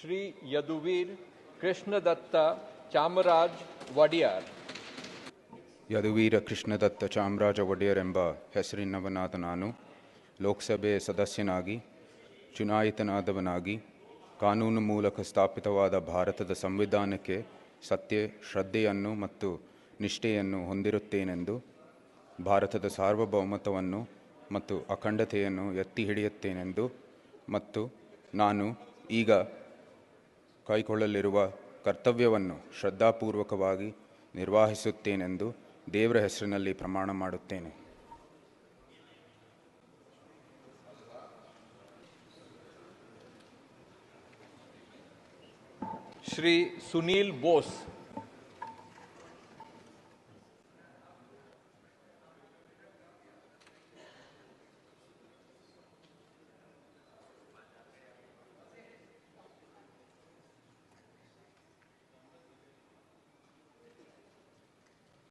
ಶ್ರೀ ಯದುವೀರ್ ಕೃಷ್ಣದತ್ತ ಚಾಮರಾಜ್ ಒಡೆಯರ್. ಯದುವೀರ ಕೃಷ್ಣದತ್ತ ಚಾಮರಾಜ ಒಡೆಯರ್ ಎಂಬ ಹೆಸರಿನವನಾದ ನಾನು. ಲೋಕಸಭೆ ಸದಸ್ಯನಾಗಿ, ಚುನಾಯಿತನಾದವನಾಗಿ, ಕಾನೂನು ಮೂಲಕ ಸ್ಥಾಪಿತವಾದ ಭಾರತದ ಸಂವಿಧಾನಕ್ಕೆ ಸತ್ಯ, ಶ್ರದ್ಧೆಯನ್ನು ಮತ್ತು ನಿಷ್ಠೆಯನ್ನು ಹೊಂದಿರುತ್ತೇನೆಂದು, ಭಾರತದ ಸಾರ್ವಭೌಮತ್ವವನ್ನು ಮತ್ತು ಅಖಂಡತೆಯನ್ನು ಎತ್ತಿ ಹಿಡಿಯುತ್ತೇನೆಂದು ಮತ್ತು ನಾನು ಈಗ ಕೈಗೊಳ್ಳಲಿರುವ ಕರ್ತವ್ಯವನ್ನು ಶ್ರದ್ಧಾಪೂರ್ವಕವಾಗಿ ನಿರ್ವಹಿಸುತ್ತೇನೆಂದು ದೇವರ ಹೆಸರಿನಲ್ಲಿ ಪ್ರಮಾಣ ಮಾಡುತ್ತೇನೆ. ಶ್ರೀ ಸುನೀಲ್ ಬೋಸ್